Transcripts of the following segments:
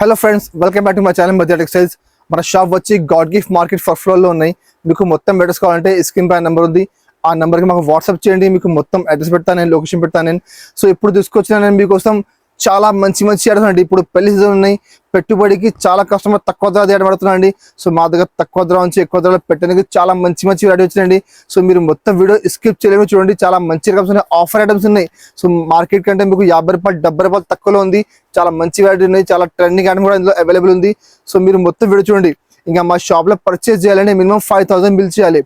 Hello friends welcome back to my channel Madhya textiles మన shop వచ్చి God gift market first ఫ్లోర్లో ఉన్నాయి. మీకు మొత్తం అడ్రస్ కావాలంటే స్క్రీన్ పై నెంబర్ ఉంది. ఆ నెంబర్కి మాకు వాట్సాప్ చేయండి మీకు మొత్తం అడ్రస్ పెడతాను నేను లొకేషన్ పెడతాను నేను. సో ఇప్పుడు తీసుకొచ్చిన నేను మీకోసం చాలా మంచి మంచి ఐటమ్స్ అండి. ఇప్పుడు పెళ్ళి సీజన్ ఉన్నాయి. పెట్టుబడికి చాలా కస్టమర్ తక్కువ ధర ఏడబడుతున్నాయండి పడుతున్నాయండి. సో మా దగ్గర తక్కువ ధర నుంచి ఎక్కువ ధరలో పెట్టడానికి చాలా మంచి మంచి వెరైటీ వచ్చినాయండి. సో మీరు మొత్తం వీడియో స్కిప్ చేయలేము చూడండి. చాలా మంచి ఐటమ్స్ ఉన్నాయి. ఆఫర్ ఐటమ్స్ ఉన్నాయి. సో మార్కెట్ కంటే మీకు యాభై రూపాయలు డెబ్బై రూపాయలు తక్కువలో ఉంది. చాలా మంచి వెరైటీ ఉన్నాయి. చాలా ట్రెండింగ్ ఐటమ్ కూడా ఇందులో అవైలబుల్ ఉంది. సో మీరు మొత్తం వీడియో చూడండి. ఇంకా మా షాప్లో పర్చేస్ చేయాలంటే మినిమం ఫైవ్ థౌసండ్ బిల్ చేయాలి.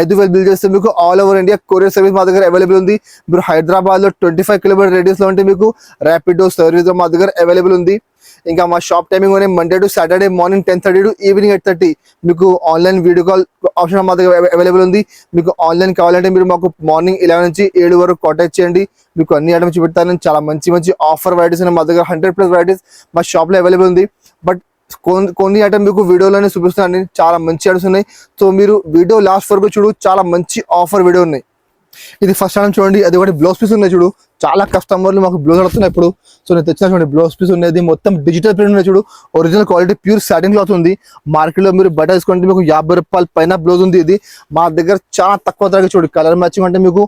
ఐదు వేలు బిల్ చేస్తే మీకు all over India courier service మా దగ్గర అవైలబుల్ ఉంది. మీరు హైదరాబాద్లో ట్వంటీ ఫైవ్ కిలోమీటర్ రేడియస్లో ఉంటే మీకు ర్యాపిడో సర్వీస్ మా దగ్గర అవైలబుల్ ఉంది. ఇంకా మా షాప్ టైమింగ్ ఉన్నాయి Monday to Saturday morning ten thirty to evening eight thirty మీకు ఆన్లైన్ వీడియో కాల్ ఆప్షన్ మా దగ్గర అవైలబుల్ ఉంది. మీకు ఆన్లైన్ కావాలంటే మీరు మాకు మార్నింగ్ ఇలెవెన్ నుంచి ఏడు వరకు కాంటాక్ట్ చేయండి. మీకు అన్ని ఐటమ్స్ చూపెడతాను. చాలా మంచి మంచి ఆఫర్ వెరైటీస్ మా దగ్గర. హండ్రెడ్ ప్లస్ వెరైటీస్ మా షాప్లో అవైలబుల్ ఉంది. కొన్ని కొన్ని ఐటమ్ మీకు వీడియోలోనే చూపిస్తున్నాను చాలా మంచి ఐటమ్స్ ఉన్నాయి. సో మీరు వీడియో లాస్ట్ వరకు చూడు చాలా మంచి ఆఫర్ వీడియో ఉన్నాయి. ఇది ఫస్ట్ ఐటమ్ చూడండి. అది ఒకటి బ్లౌజ్ పీస్ ఉన్నాయి చూడు. చాలా కస్టమర్లు మాకు బ్లౌజ్ అడుగుతున్నాయి ఇప్పుడు. సో నేను తెచ్చిన చూడండి బ్లౌజ్ పీస్ ఉన్నది. మొత్తం డిజిటల్ ప్రింట్ ఉన్నాయి చూడు. Original quality pure satin cloth ఉంది. మార్కెట్లో మీరు బట్ట తీసుకుంటే మీకు యాభై రూపాయల పైన బ్లౌజ్ ఉంది ఇది. మా దగ్గర చాలా తక్కువ ధరగా చూడు. కలర్ మ్యాచింగ్ అంటే మీకు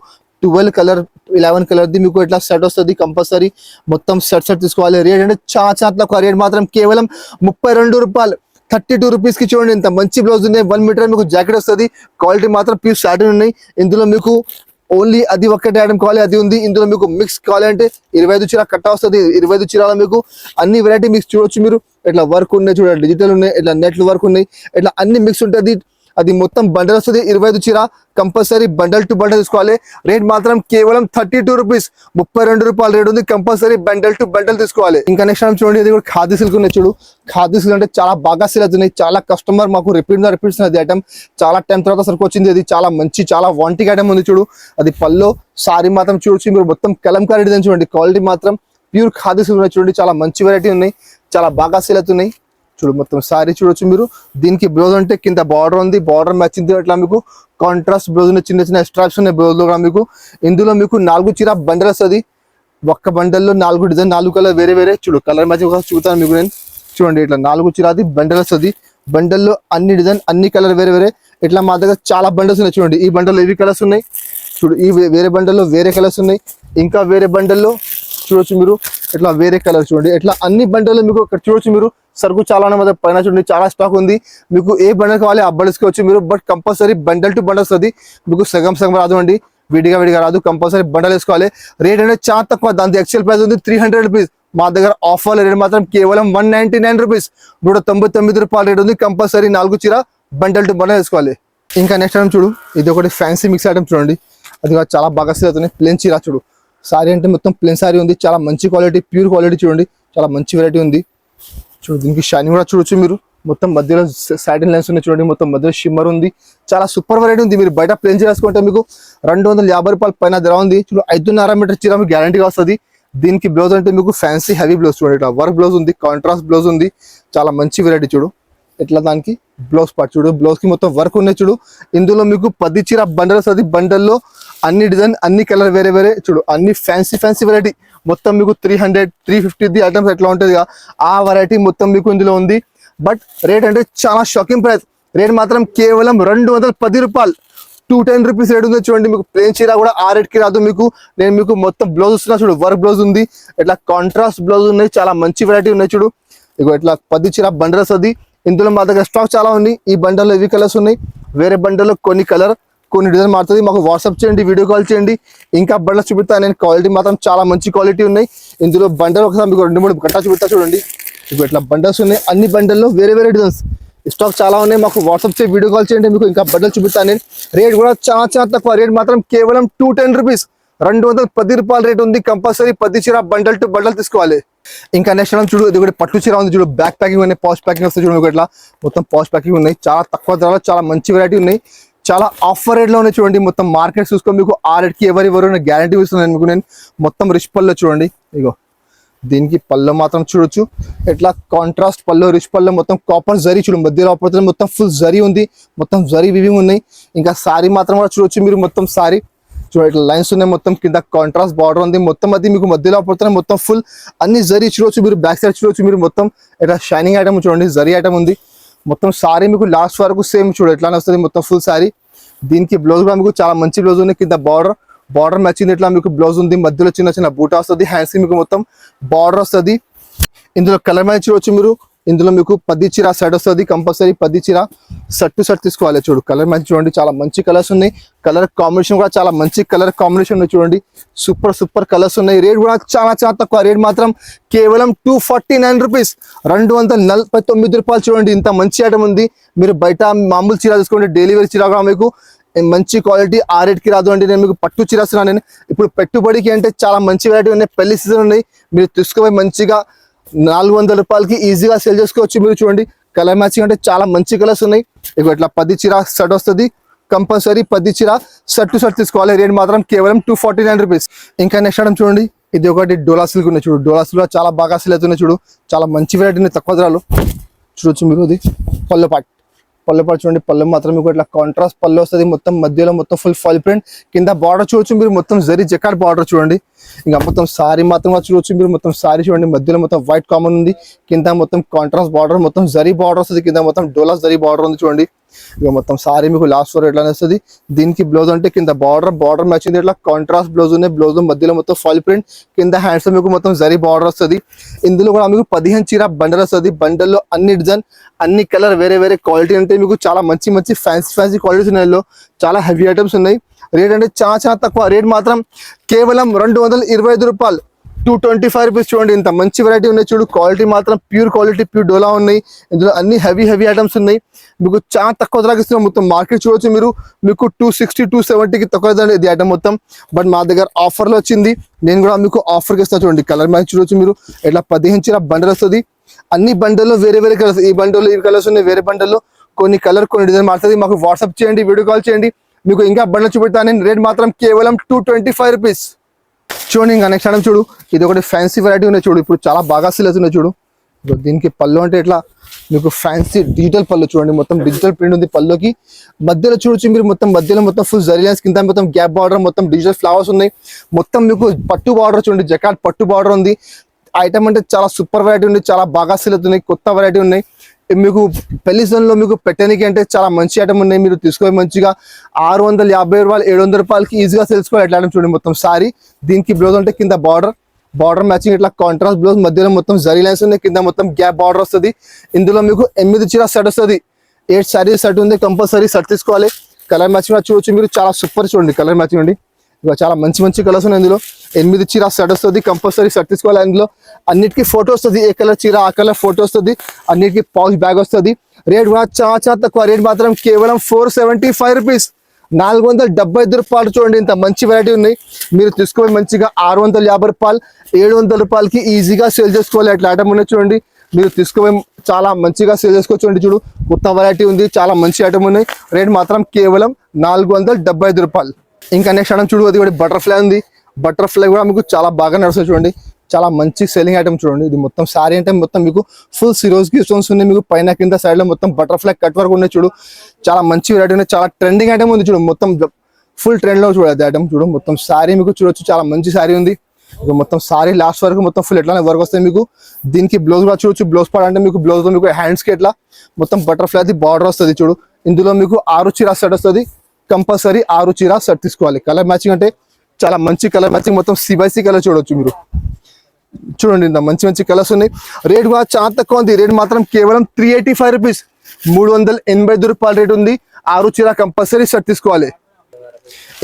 ట్వెల్వ్ కలర్ ఇలెవెన్ కలర్ ది మీకు ఇట్లా సెట్ వస్తుంది కంపల్సరీ మొత్తం సెట్ సెట్ తీసుకోవాలి. రేట్ అంటే చాలా చాలా తక్కువ. రేట్ మాత్రం కేవలం ముప్పై రెండు రూపాయలు. థర్టీ టూ రూపీస్కి చూడండి ఇంత మంచి బ్లౌజ్ ఉన్నాయి వన్ మీటర్ మీకు జాకెట్ వస్తుంది. క్వాలిటీ మాత్రం ప్యూర్ సాటిన్ ఉన్నాయి. ఇందులో మీకు ఓన్లీ అది ఒక్కటే ఐటమ్ కావాలి అది ఉంది. ఇందులో మీకు మిక్స్ కావాలి అంటే ఇరవై ఐదు చీర కట్ట వస్తుంది. ఇరవై ఐదు చీరాల మీకు అన్ని వెరైటీ మిక్స్ చూడొచ్చు మీరు. ఇట్లా వర్క్ ఉన్నాయి చూడండి. డిజిటల్ ఉన్నాయి ఇట్లా నెట్ వర్క్ ఉన్నాయి. ఇట్లా అన్ని మిక్స్ ఉంటుంది. అది మొత్తం బండల్ వస్తుంది. ఇరవై ఐదు చీర కంపల్సరీ బండల్ టు బండల్ తీసుకోవాలి. రేట్ మాత్రం కేవలం థర్టీ టూ రూపీస్ ముప్పై రెండు రూపాయల రేట్ ఉంది. కంపల్సరీ బండల్ టు బండల్ తీసుకోవాలి. ఇంకా నెక్స్ట్ టైం చూడండి. ఇది కూడా ఖాదీ సిల్క్ ఉన్నాయి చూడు. ఖాదీ సిల్క్ అంటే చాలా బాగా సేల్ అవుతున్నాయి. చాలా కస్టమర్ మాకు రిపీట్ రిపీట్స్ అది ఐటమ్ చాలా టైం తర్వాత సరికి వచ్చింది. అది చాలా మంచి చాలా వాంటింగ్ ఐటమ్ ఉంది చూడు. అది పల్లో సారీ మాత్రం చూడొచ్చు మీరు మొత్తం కలంకారీ చూడండి. క్వాలిటీ మాత్రం ప్యూర్ ఖాదీ సిల్క్ ఉన్నాయి చూడండి. చాలా మంచి వెరైటీ ఉన్నాయి. చాలా బాగా సేల్ అవుతున్నాయి. చూడు మొత్తం సారీ చూడొచ్చు మీరు. దీనికి బ్లౌజ్ అంటే కింద బార్డర్ ఉంది. బార్డర్ మ్యాచింగ్ అట్లా మీకు కాంట్రాస్ట్ బ్లౌజ్ ఉన్నాయి చిన్న చిన్న ఎక్స్ట్రాక్స్ ఉన్నాయి బ్లౌజ్లో మీకు ఇందులో మీకు నాలుగు చీర బండల్ వస్తుంది. ఒక్క బండల్లో నాలుగు డిజైన్ నాలుగు కలర్ వేరే వేరే. చూడు కలర్ మ్యాచింగ్ చూపుతాను మీకు నేను. చూడండి ఇట్లా నాలుగు చీరాది బండల్ వస్తుంది. బండల్లో అన్ని డిజైన్ అన్ని కలర్ వేరే వేరే. ఇట్లా మా దగ్గర చాలా బండల్స్ ఉన్నాయి చూడండి. ఈ బండల్లో ఏవి కలర్స్ ఉన్నాయి. చూడు ఈ వేరే బండల్లో వేరే కలర్స్ ఉన్నాయి. ఇంకా వేరే బండల్లో చూడొచ్చు మీరు. ఇట్లా వేరే కలర్ చూడండి. ఇట్లా అన్ని బండల్లో మీకు ఇక్కడ చూడొచ్చు మీరు. సరుకు చాలా ఉన్నాయి పైన చూడండి చాలా స్టాక్ ఉంది. మీకు ఏ బండల్ కావాలి ఆ బండల్స్కి వచ్చి మీరు but compulsory bundle to bundles వస్తుంది మీకు సగం సగం రాదు అండి. విడిగా విడిగా రాదు కంపల్సరీ బండల్ వేసుకోవాలి. రేట్ అనేది చాలా తక్కువ దాని యాక్చువల్ ప్రైస్ ఉంది త్రీ హండ్రెడ్ రూపీస్ మా దగ్గర ఆఫర్ రేట్ మాత్రం కేవలం వన్ నైన్టీ నైన్ రూపీస్ నూట తొంభై తొమ్మిది రూపాయల రేట్ ఉంది కంపల్సరీ నాలుగు చీర బండల్ టు బండల్ వేసుకోవాలి. ఇంకా నెక్స్ట్ ఐటమ్ చూడు ఇది ఒకటి ఫ్యాన్సీ మిక్స్ ఐటమ్ చూడండి. అది చాలా బాగా సేల్ అవుతుంది ప్లేన్ చీర చూడు. సారీ అంటే మొత్తం ప్లేన్ సారీ ఉంది చాలా మంచి క్వాలిటీ ప్యూర్ క్వాలిటీ చూడండి చాలా మంచి వెరైటీ ఉంది. చూడు దీనికి షైనింగ్ కూడా చూడొచ్చు మీరు. మొత్తం మధ్యలో సాటిన్ లైన్స్ ఉన్నాయి చూడండి మొత్తం మధ్యలో షిమ్మర్ ఉంది. చాలా సూపర్ వెరైటీ ఉంది. మీరు బయట ప్లేన్ చేసుకుంటే మీకు రెండు వందల యాభై రూపాయల పైన ధర ఉంది. చూడు ఐదున్నర మీటర్ చీర మీకు గ్యారంటీగా వస్తుంది. దీనికి బ్లౌజ్ అంటే మీకు ఫ్యాన్సీ హెవీ బ్లౌజ్ చూడండి. ఇట్లా వర్క్ బ్లౌజ్ ఉంది కాంట్రాస్ట్ బ్లౌజ్ ఉంది. చాలా మంచి వెరైటీ చూడు. ఇట్లా దానికి? బ్లౌజ్ పార్ట్ చూడు. బ్లౌజ్కి మొత్తం వర్క్ ఉన్నాయి చూడు. ఇందులో మీకు పది చీర బండల్ వస్తుంది. బండల్లో అన్ని డిజైన్ అన్ని కలర్ వేరే వేరే చూడు. అన్ని ఫ్యాన్సీ ఫ్యాన్సీ వెరైటీ మొత్తం మీకు three hundred three fifty items ఎట్లా ఉంటుంది ఆ వెరైటీ మొత్తం మీకు ఇందులో ఉంది. బట్ రేట్ అంటే చాలా షాకింగ్ ప్రైస్ రేట్ మాత్రం కేవలం రెండు వందల పది రూపాయలు. టూ టెన్ రూపీస్ రేట్ ఉంది చూడండి మీకు. ప్లేన్ చీర కూడా ఆ రేట్కి రాదు మీకు. నేను మీకు మొత్తం బ్లౌజ్ ఇస్తున్నా చూడు వర్క్ బ్లౌజ్ ఉంది. ఇట్లా కాంట్రాస్ట్ బ్లౌజ్ ఉన్నాయి చాలా మంచి వెరైటీ ఉన్నాయి చూడు. ఇక ఇట్లా పది చీర బండల్ వస్తుంది ఇందులో మా దగ్గర స్టాక్ చాలా ఉంది. ఈ బండల్లో ఇవి కలర్స్ ఉన్నాయి. వేరే బండల్లో కొన్ని కలర్ కొన్ని డిజైన్ మారుతుంది. మాకు వాట్సాప్ చేయండి వీడియో కాల్ చేయండి. ఇంకా బండ్లు చూపిస్తాను. నేను క్వాలిటీ మాత్రం చాలా మంచి క్వాలిటీ ఉన్నాయి. ఇందులో బండలు ఒకసారి మీకు రెండు మూడు గట్టా చూపిస్తా చూడండి. ఇప్పుడు ఇట్లా బండల్స్ ఉన్నాయి. అన్ని బండల్లో వేరే వేరే డిజైన్స్ స్టాక్ చాలా ఉన్నాయి. మాకు వాట్సాప్ చేసి వీడియో కాల్ చేయండి. మీకు ఇంకా బట్టలు చూపిస్తాను నేను. రేట్ కూడా చాలా చాలా తక్కువ. రేట్ మాత్రం కేవలం టూ టెన్ రూపీస్ రెండు వందల పది రూపాయల రేట్ ఉంది. కంపల్సరీ పది చీర బండల్ టు బండల్ తీసుకోవాలి. ఇంకా నెక్స్ట్ మనం చూడు. ఇది కూడా పట్టు చీర ఉంది చూడు. బ్యాక్ ప్యాకింగ్ ఉన్నాయి. పాస్ట్ ప్యాకింగ్ వస్తుంది చూడు. ఇట్లా మొత్తం పాస్ట్ ప్యాకింగ్ ఉన్నాయి. చాలా తక్కువ ధరలో చాలా మంచి వెరైటీ ఉన్నాయి. చాలా ఆఫర్ రేట్లో ఉన్నాయి చూడండి. మొత్తం మార్కెట్ చూసుకో మీకు ఆ రేట్కి ఎవరెవరు గ్యారంటీ ఇస్తున్నాను మీకు నేను మొత్తం రిచ్ పల్లో చూడండి. ఇగో దీనికి పళ్ళు మాత్రం చూడొచ్చు. ఎట్లా కాంట్రాస్ట్ పళ్ళు రిచ్ పళ్ళు మొత్తం కాపర్ జరీ చూడు మధ్యలో ఆపడుతుంది మొత్తం ఫుల్ జరీ ఉంది. మొత్తం జరీ వివింగ్ ఉన్నాయి. ఇంకా సారీ మాత్రం కూడా చూడొచ్చు మీరు మొత్తం సారీ చూడండి ఇట్లా లైన్స్ ఉన్నాయి మొత్తం కింద కాంట్రాస్ట్ బార్డర్ ఉంది. మొత్తం అది మీకు మధ్యలో పడుతున్నాయి మొత్తం ఫుల్ అన్ని జరీ చూడొచ్చు మీరు బ్యాక్ సైడ్ చూడొచ్చు మీరు మొత్తం. ఇట్లా షైనింగ్ ఐటమ్ చూడండి జరీ ఐటమ్ ఉంది. మొత్తం సారీ మీకు లాస్ట్ వరకు సేమ్ చూడు ఎట్లానే వస్తుంది మొత్తం ఫుల్ సారీ దీనికి బ్లౌజ్ కూడా మీకు చాలా మంచి బ్లౌజ్ ఉంది కింద బార్డర్ బార్డర్ మ్యాచింగ్ ఇట్లా మీకు బ్లౌజ్ ఉంది మధ్యలో చిన్న చిన్న బూటా వస్తుంది హ్యాండ్స్ మీకు మొత్తం బార్డర్ వస్తుంది. ఇందులో కలర్ మ్యాచ్ చూడొచ్చు మీరు ఇందులో మీకు పది చీర సెట్ వస్తుంది కంపల్సరీ పది చీర సెట్ టు సెట్ తీసుకోవాలి. చూడు కలర్ మంచి చూడండి చాలా మంచి కలర్స్ ఉన్నాయి. కలర్ కాంబినేషన్ కూడా చాలా మంచి కలర్ కాంబినేషన్ ఉంది చూడండి. సూపర్ సూపర్ కలర్స్ ఉన్నాయి. రేట్ కూడా చాలా చాలా తక్కువ. రేట్ మాత్రం కేవలం టూ ఫార్టీ నైన్ రూపీస్ రెండు వందల నలభై తొమ్మిది రూపాయలు చూడండి. ఇంత మంచి ఐటమ్ ఉంది. మీరు బయట మామూలు చీర తీసుకోండి డెలివరీ చీర కూడా మీకు మంచి క్వాలిటీ ఆ రేట్కి రాదు అంటే నేను మీకు పట్టు చీర నేను ఇప్పుడు పెట్టుబడికి అంటే చాలా మంచి వెరైటీ ఉన్నాయి. పెళ్ళి సీజన్ ఉన్నాయి. మీరు తీసుకుపోయి మంచిగా నాలుగు వందల రూపాయలకి ఈజీగా సేల్ చేసుకోవచ్చు మీరు చూడండి. కలర్ మ్యాచింగ్ అంటే చాలా మంచి కలర్స్ ఉన్నాయి. ఇక ఇట్లా పది చీర సెట్ వస్తుంది. కంపల్సరీ పది చీర షర్ట్ టు షర్ట్ తీసుకోవాలి. రేట్ మాత్రం కేవలం టూ ఫార్టీ నైన్ రూపీస్ ఇంకా నెక్స్ట్ ఐటమ్ చూడండి. ఇది ఒకటి డోలా సిల్క్ ఉన్నాయి చూడు. డోలా సిల్క్ చాలా బాగా సిల్ అవుతున్నాయి చూడు. చాలా మంచి వెరైటీ ఉన్నాయి తక్కువ ధరలు. చూడొచ్చు మీరు అది. పళ్ళు పాటు. పళ్ళు పాటు చూడండి పళ్ళు మాత్రం మీకు ఇట్లా కాంట్రాస్ట్ పళ్ళు వస్తుంది. మొత్తం మధ్యలో మొత్తం ఫుల్ ఫాల్ ప్రింట్ కింద బార్డర్ చూడొచ్చు మీరు. మొత్తం జరీ జకాట్ బార్డర్ చూడండి. ఇంకా మొత్తం సారీ మాత్రం చూడొచ్చు మీరు. మొత్తం సారీ చూడండి. మధ్యలో మొత్తం వైట్ కామన్ ఉంది. కింద మొత్తం కాంట్రాస్ట్ బార్డర్ మొత్తం జరీ బార్డర్ వస్తుంది. కింద మొత్తం డోలా జరీ బార్డర్ ఉంది చూడండి. ఇక మొత్తం సారీ మీకు లాస్ట్ ఫోర్ ఎట్లా వస్తుంది దీనికి బ్లౌజ్ అంటే కింద బార్డర్ బార్డర్ మ్యాచింగ్ ఇట్లా కాంట్రాస్ట్ బ్లౌజ్ ఉన్నాయి. బ్లౌజ్ మధ్యలో మొత్తం ఫాల్ ప్రింట్ కింద హ్యాండ్స్ మీకు మొత్తం జరీ బార్డర్ వస్తుంది. ఇందులో కూడా మీకు పదిహేను చీర బండల్ వస్తుంది. బండల్లో అన్ని డిజైన్ అన్ని కలర్ వేరే వేరే క్వాలిటీ ఉంటాయి. మీకు చాలా మంచి మంచి ఫ్యాన్సీ ఫ్యాన్సీ క్వాలిటీస్ ఉన్నాయి చాలా హెవీ ఐటమ్స్ ఉన్నాయి. రేట్ అంటే చాలా చాలా తక్కువ. రేట్ మాత్రం కేవలం రెండు వందల ఇరవై ఐదు రూపాయలు. టూ ట్వంటీ ఫైవ్ రూపీస్ చూడండి ఇంత మంచి వెరైటీ ఉన్నాయి చూడు. క్వాలిటీ మాత్రం ప్యూర్ క్వాలిటీ ప్యూర్ డోలా ఉన్నాయి. ఇందులో అన్ని హెవీ హెవీ ఐటమ్స్ ఉన్నాయి. మీకు చాలా తక్కువ ధరకు ఇస్తున్నాం. మొత్తం మార్కెట్ చూడొచ్చు మీరు. మీకు టూ సిక్స్టీ టూ సెవెంటీకి తక్కువ ఇది ఐటమ్ మొత్తం. బట్ మా దగ్గర ఆఫర్లో వచ్చింది. నేను కూడా మీకు ఆఫర్కి ఇస్తాను చూడండి. కలర్ మ్యాచ్ చూడొచ్చు మీరు. ఇట్లా పదిహేను చీర బండల్ వస్తుంది. అన్ని బండల్లో వేరే వేరే కలర్స్ ఈ బండల్లో ఈ కలర్స్ ఉన్నాయి. వేరే బండల్లో కొన్ని కలర్ కొన్ని డిజైన్ మారుతుంది. మాకు వాట్సాప్ చేయండి వీడియో కాల్ చేయండి. మీకు ఇంకా బండలు చూపెడతాను. నేను రేట్ మాత్రం కేవలం టూ ట్వంటీ ఫైవ్ రూపీస్ చూడండి ఇంకా నెక్స్ట్ ఐటమ్ చూడు. ఇది ఒకటి ఫ్యాన్సీ వెరైటీ ఉన్నాయి చూడు. ఇప్పుడు చాలా బాగా సేల్ అవుతున్నాయి చూడు. దీనికి పళ్ళు అంటే ఇట్లా మీకు ఫ్యాన్సీ డిజిటల్ పళ్ళు చూడండి. మొత్తం డిజిటల్ ప్రింట్ ఉంది పళ్ళుకి. మధ్యలో చూడొచ్చు మీరు మొత్తం మధ్యలో మొత్తం ఫుల్ జరియన్స్ కింద మొత్తం గ్యాప్ బార్డర్ మొత్తం డిజిటల్ ఫ్లవర్స్ ఉన్నాయి. మొత్తం మీకు పట్టు బార్డర్ చూడండి. జకాట్ పట్టు బార్డర్ ఉంది. ఐటమ్ అంటే చాలా సూపర్ వెరైటీ ఉంది. చాలా బాగా సెల్ అవుతున్నాయి కొత్త వెరైటీ ఉన్నాయి. మీకు పెళ్ళి సీజన్లో మీకు పెట్టడానికి అంటే చాలా మంచి ఐటమ్ ఉన్నాయి. మీరు తీసుకొని మంచిగా ఆరు వందల యాభై రూపాయలు ఏడు వందల రూపాయలకి ఈజీగా తెలుసుకోవాలి ఎట్లా చూడండి మొత్తం సారీ దీనికి బ్లౌజ్ అంటే కింద బార్డర్ బార్డర్ మ్యాచింగ్ ఇట్లా కాంట్రాస్ట్ బ్లౌజ్ మధ్యలో మొత్తం జరీ లైన్స్ ఉన్నాయి. కింద మొత్తం గ్యాప్ బార్డర్ వస్తుంది. ఇందులో మీకు ఎనిమిది చీర సెట్ వస్తుంది. ఎయిట్ సారీ సెట్ ఉంది. కంపల్సరీ సెట్ తీసుకోవాలి. కలర్ మ్యాచింగ్ చూడొచ్చు. మీరు చాలా సూపర్ చూడండి. కలర్ మ్యాచింగ్ అండి ఇక చాలా మంచి మంచి కలర్స్ ఉన్నాయి ఇందులో. ఎనిమిది చీర సెట్ వస్తుంది కంపల్సరీ సెట్ తీసుకోవాలి అందులో అన్నిటికీ ఫోటో వస్తుంది ఏ కలర్ చీర ఆ కలర్ ఫోటో వస్తుంది. అన్నిటికీ పౌచ్ బ్యాగ్ వస్తుంది. రేట్ కూడా చాలా చాలా తక్కువ. రేట్ మాత్రం కేవలం ఫోర్ సెవెంటీ ఫైవ్ రూపీస్ నాలుగు వందల డెబ్బై ఐదు రూపాయలు చూడండి ఇంత మంచి వెరైటీ ఉన్నాయి మీరు తీసుకొని మంచిగా ఆరు వందల యాభై రూపాయలు ఏడు వందల రూపాయలకి ఈజీగా సేల్ చేసుకోవాలి. అట్లా ఐటమ్ ఉన్నాయి చూడండి. మీరు తీసుకుపోయి చాలా మంచిగా సేల్ చేసుకోవచ్చు చూడు. కొత్త వెరైటీ ఉంది చాలా మంచి ఐటమ్ ఉన్నాయి. రేట్ మాత్రం కేవలం నాలుగు వందల డెబ్బై ఐదు రూపాయలు. ఇంకా నెక్స్ట్ ఐటమ్ చూడు అది కూడా బటర్ఫ్లై ఉంది. బటర్ఫ్లై కూడా మీకు చాలా బాగా నడుస్తుంది చూడండి. చాలా మంచి సెల్లింగ్ ఐటమ్ చూడండి. ఇది మొత్తం శారీ అంటే మొత్తం మీకు ఫుల్ సిరోజ్కి స్టోన్స్ ఉన్నాయి. మీకు పైన కింద సైడ్లో మొత్తం బటర్ఫ్లై కట్ వర్క్ ఉన్నాయి చూడు. చాలా మంచి వెరైటీ ఉన్నాయి. చాలా ట్రెండింగ్ ఐటమ్ ఉంది చూడు. మొత్తం ఫుల్ ట్రెండ్లో చూడదు ఐటమ్ చూడు. మొత్తం సారీ మీకు చూడొచ్చు. చాలా మంచి శారీ ఉంది. ఇక మొత్తం సారీ లాస్ట్ వరకు మొత్తం ఫుల్ ఎట్లా వర్క్ వస్తాయి మీకు. దీనికి బ్లౌజ్ కూడా చూడొచ్చు. బ్లౌజ్ పాడ అంటే మీకు బ్లౌజ్లో మీకు హ్యాండ్స్కి ఎట్లా మొత్తం బటర్ఫ్లై అది బార్డర్ వస్తుంది చూడు. ఇందులో మీకు ఆరు చీర సెట్ వస్తుంది. కంపల్సరీ ఆరు చీర సెట్ తీసుకోవాలి. కలర్ మ్యాచింగ్ అంటే చాలా మంచి కలర్ మ్యాచింగ్ మొత్తం సిబైసీ కలర్ చూడొచ్చు మీరు. చూడండి ఇంత మంచి మంచి కలర్స్ ఉన్నాయి. రేట్ కూడా చాలా తక్కువ ఉంది. రేట్ మాత్రం కేవలం త్రీ ఎయిటీ ఫైవ్ రూపీస్ మూడు వందల ఎనభై ఐదు రూపాయల రేట్ ఉంది. ఆరు చీర కంపల్సరీ సెట్ తీసుకోవాలి.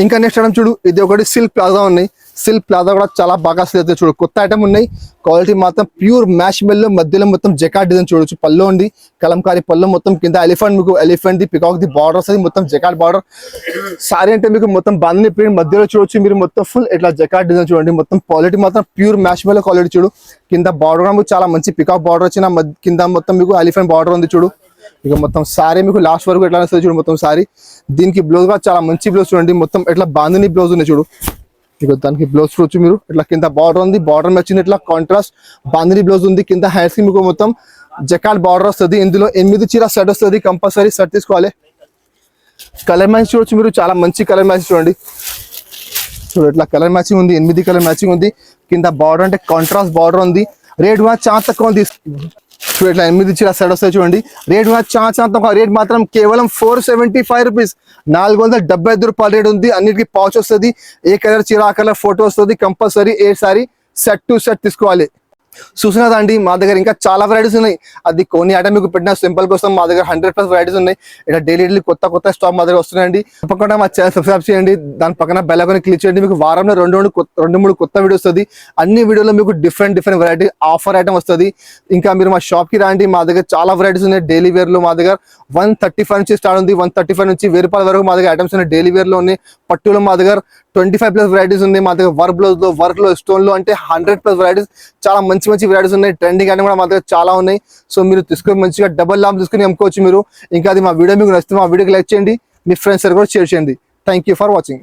ఇంకా నెక్స్ట్ ఐటమ్ చూడు. ఇది ఒకటి సిల్క్ ప్లాజా ఉన్నాయి. సిల్క్ ప్లాజా కూడా చాలా బాగా సేల్ అవుతాయి చూడు. కొత్త ఐటమ్ ఉన్నాయి. క్వాలిటీ మాత్రం ప్యూర్ మ్యాష్ మెల్లో మధ్యలో మొత్తం జకాట్ డిజైన్ చూడొచ్చు. పళ్ళు ఉంది. కలంకారీ పళ్ళు మొత్తం కింద ఎలిఫెంట్ మీకు ఎలిఫెంట్ ది పికాక్ ది బార్డర్స్ అది మొత్తం జకాట్ బార్డర్ సారీ అంటే మీకు మొత్తం బంధని ప్రింట్ మధ్యలో చూడొచ్చు. మీరు మొత్తం ఫుల్ ఇట్లా జకాట్ డిజైన్ చూడండి. మొత్తం క్వాలిటీ మాత్రం ప్యూర్ మ్యాష్ మెల్లో క్వాలిటీ చూడు. కింద బార్డర్ కూడా మీకు చాలా మంచి పికాక్ బార్డర్ వచ్చిన కింద మొత్తం మీకు ఎలిఫెంట్ బార్డర్ ఉంది చూడు. ఇక మొత్తం సారీ మీకు లాస్ట్ వరకు ఎట్లా వస్తుంది చూడు మొత్తం సారీ దీనికి బ్లౌజ్ కూడా చాలా మంచి బ్లౌజ్ చూడండి. మొత్తం ఎట్లా బాంధని బ్లౌజ్ ఉంది చూడు. ఇక దానికి బ్లౌజ్ చూడొచ్చు మీరు. ఇట్లా కింద బార్డర్ ఉంది. బార్డర్ వచ్చింది ఇట్లా కాంట్రాస్ట్ బాందిని బ్లౌజ్ ఉంది. కింద హ్యాండ్స్కి మీకు మొత్తం జకాట్ బార్డర్ వస్తుంది. ఇందులో ఎనిమిది చీర సెట్ వస్తుంది. కంపల్సరీ సెట్ తీసుకోవాలి. కలర్ మ్యాచ్ చూడొచ్చు మీరు. చాలా మంచి కలర్ మ్యాచ్ చూడండి. చూడు ఇట్లా కలర్ మ్యాచింగ్ ఉంది. ఎనిమిది కలర్ మ్యాచింగ్ ఉంది. కింద బార్డర్ అంటే కాంట్రాస్ట్ బార్డర్ ఉంది. రేట్ కూడా చాలా తక్కువ ఉంది చూడు ఇట్లా ఎనిమిది ఇచ్చి సైడ్ వస్తాయి చూడండి. రేట్ చాలా చాలా రేట్ మాత్రం కేవలం ఫోర్ సెవెంటీ ఫైవ్ రూపీస్ నాలుగు వందల డెబ్బై ఐదు రూపాయల రేట్ ఉంది. అన్నిటికీ పౌచ్ వస్తుంది. ఏ కలర్ చీర ఆ కలర్ ఫోటో వస్తుంది. కంపల్సరీ ఏ సారీ సెట్ టు సెట్ తీసుకోవాలి. చూసినదా అండి మా దగ్గర ఇంకా చాలా వెరైటీస్ ఉన్నాయి. అది కొన్ని ఐటమ్ మీకు పెట్టిన సింపుల్ కోసం మా దగ్గర హండ్రెడ్ ప్లస్ వెరైటీస్ ఉన్నాయి. ఇక్కడ డైలీ డైలీ కొత్త కొత్త స్టాక్ మా దగ్గర వస్తున్నాయండి. తప్పకుండా మా ఛానల్ సబ్స్క్రైబ్ చేయండి. దాని పక్కన బెల్ ఐకాన్ క్లిక్ చేయండి. మీకు వారంలో రెండు రెండు రెండు మూడు కొత్త వీడియో వస్తుంది అన్ని వీడియోలో మీకు different different variety offer item వస్తుంది ఇంకా మీరు మా షాప్కి రండి. మా దగ్గర చాలా వెరైటీస్ ఉన్నాయి. డైలీ వేర్లో మా దగ్గర వన్ థర్టీ ఫైవ్ నుంచి స్టార్ట్ ఉంది. వన్ థర్టీ ఫైవ్ నుంచి వెయ్యి రూపాయల వరకు మా దగ్గర ఐటమ్స్ ఉన్నాయి. డైలీ వేర్లో ఉన్నాయి. పట్టులో మా దగ్గర ట్వంటీ ఫైవ్ ప్లస్ వెరైటీస్ ఉన్నాయి. మా దగ్గర వర్క్ బ్లౌజ్లో వర్క్లో స్టోన్లో అంటే హండ్రెడ్ ప్లస్ వెరైటీస్ చాలా మంచి మంచి వెరైటీస్ ఉన్నాయి. ట్రెండింగ్ అని కూడా మా దగ్గర చాలా ఉన్నాయి. సో మీరు తీసుకొని మంచిగా డబల్ లాంప్ తీసుకొని అమ్ముకోవచ్చు మీరు. ఇంకా అది మా వీడియో మీకు నచ్చితే మా వీడియోకి లైక్ చేయండి. మీ ఫ్రెండ్స్ కూడా షేర్ చేయండి. Thank you for watching